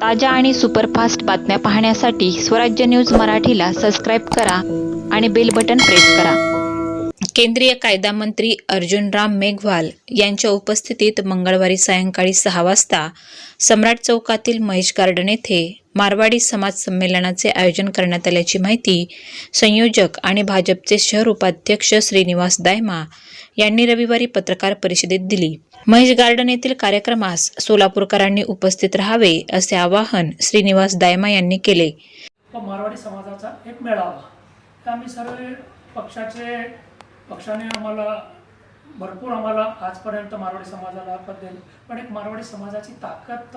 ताज्या आणि सुपरफास्ट बातम्या पाहण्यासाठी स्वराज्य न्यूज मराठीला सबस्क्राईब करा आणि बेल बटन प्रेस करा. केंद्रीय कायदा मंत्री अर्जुन राम मेघवाल यांच्या उपस्थितीत मंगळवारी सायंकाळी सहा वाजता सम्राट चौकातील महेश गार्डन येथे मारवाडी समाज संमेलनाचे आयोजन करण्यात आल्याची माहिती संयोजक आणि भाजपचे शहर उपाध्यक्ष श्रीनिवास दायमा यांनी रविवारी पत्रकार परिषदेत दिली. महेश गार्डन येथील कार्यक्रमास सोलापूरकरांनी उपस्थित राहावे असे आवाहन श्रीनिवास दायमा यांनी केले. मारवाडी समाजाचा एक मेळावा. आम्ही सर्व पक्षाचे पक्षाने आम्हाला भरपूर आम्हाला आजपर्यंत मारवाडी समाजाला पद दिलं. पण एक मारवाडी समाजाची ताकद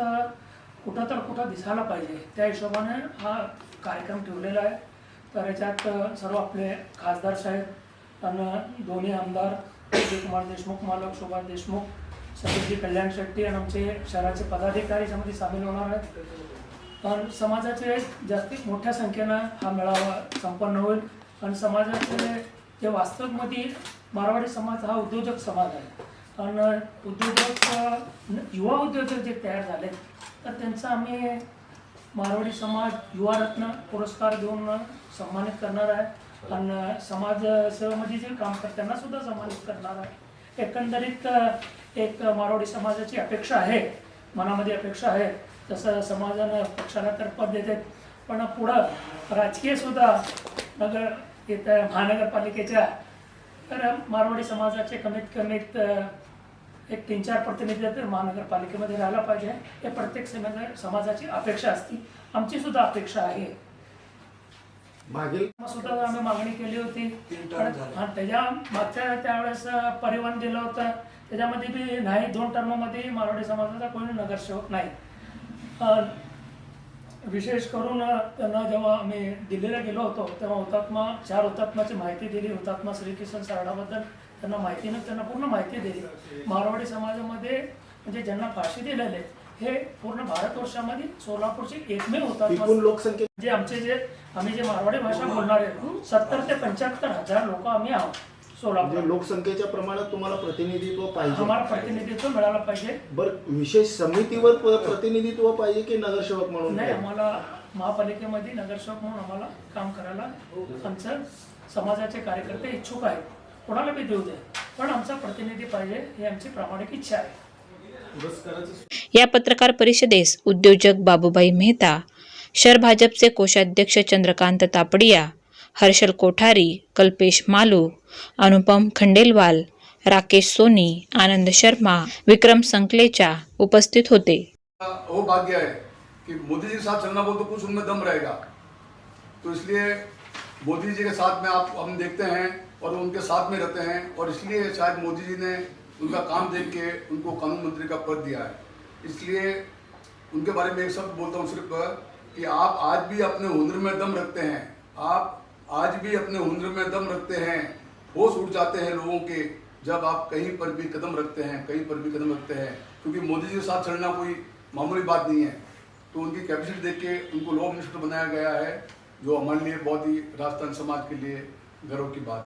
कुठं तर कुठं दिसायला पाहिजे. त्या हिशोबाने हा कार्यक्रम ठेवलेला आहे. तर याच्यात सर्व आपले खासदार साहेब आणि दोन्ही आमदार कुमार देशमुख मालक सुभाष देशमुख सतीशजी कल्याण शेट्टी आणि आमचे शहराचे पदाधिकारी याच्यामध्ये सामील होणार आहेत. पण समाजाचे जास्तीत मोठ्या संख्येनं हा मेळावा संपन्न होईल. आणि समाजाचे जे वास्तवमध्ये मारवाडी समाज हा उद्योजक समाज आहे. आणि उद्योजक युवा उद्योजक जे तयार झाले तर त्यांचा आम्ही मारवाडी समाज युवा रत्न पुरस्कार देऊन सन्मानित करणार आहे. पण समाजसेवेमध्ये जे काम करतात सुद्धा सन्मानित करणार आहे. एकंदरीत एक मारवाडी समाजाची अपेक्षा आहे मनामध्ये अपेक्षा आहे तसं समाजानं पक्षाला तर पद देते पण पुढं राजकीय सुद्धा नगर इथं महानगरपालिकेच्या तर मारवाडी समाजाचे कमीत कमीत एक तीन चार प्रतिनिधी तर महानगरपालिकेमध्ये राहायला पाहिजे. हे प्रत्येक समाजा समाजाची अपेक्षा असती. आमची सुद्धा अपेक्षा आहे. मागील सुद्धा आम्ही मागणी केली होती. हा, त्याच्या मागच्या त्यावेळेस परिवहन दिलं होतं. त्याच्यामध्ये बी नाही दोन टर्ममध्ये मारवाडी समाजाचा कोणी नगरसेवक नाही. विशेष करून त्यांना जेव्हा आम्ही दिल्लीला गेलो होतो तेव्हा हुतात्मा चार हुतात्माची माहिती दिली. हुतात्मा श्रीकिशन सारडाबद्दल त्यांना माहितीनं त्यांना पूर्ण माहिती दिली. मारवाडी समाजामध्ये म्हणजे ज्यांना फाशी दिलेले हे पूर्ण भारतवर्षामध्ये सोलापूरचे एकमेव एकूण लोकसंख्ये जे आमचे जे आम्ही जे मारवाडी भाषा बोलणारे सत्तर ते पंच्याहत्तर हजार लोक आम्ही आहोत म्हणजे सोलापूर लोकसंख्येच्या प्रमाणात तुम्हाला प्रतिनिधित्व पाहिजे. आम्हाला प्रतिनिधित्व मिळालं पाहिजे. बर विशेष समितीवर प- प्रतिनिधित्व पाहिजे की नगरसेवक म्हणून? नाही आम्हाला महापालिकेमध्ये नगरसेवक म्हणून आम्हाला काम करायला आमचं समाजाचे कार्यकर्ते इच्छुक आहेत. कोणाला बी देऊ दे पण आमचा प्रतिनिधी पाहिजे ही आमची प्रामाणिक इच्छा आहे. या पत्रकार परिषदेस उद्योजक बाबूबाई मेहता, शहर भाजपचे कोषाध्यक्ष चंद्रकांत तापडिया, हर्षल कोठारी, कल्पेश मालू, अनुपम खंडेलवाल, राकेश सोनी, आनंद शर्मा, विक्रम संकलेचा उपस्थित होते. वो भाग्य है कि मोदी जी के साथ चलना वो तो कुछ उनमें दम रहेगा. तो इसलिए मोदी जी के साथ में आप, हम देखते हैं और उनके साथ में रहते हैं और इसलिए शायद मोदी जी ने उनका काम देख के उनको कानून मंत्री का पद दिया है। इसलिए उनके बारे में एक शब्द बोलता हूँ सिर्फ़ कि आप आज भी अपने हुनर में दम रखते हैं। आप आज भी अपने हुनर में दम रखते हैं। होश उठ जाते हैं लोगों के जब आप कहीं पर भी कदम रखते हैं, कहीं पर भी कदम रखते हैं। क्योंकि मोदी जी के साथ चलना कोई मामूली बात नहीं है। तो उनकी कैपेसिटी देख के उनको लॉ मिनिस्टर बनाया गया है, जो हमारे लिए बहुत ही राजस्थान समाज के लिए गर्व की बात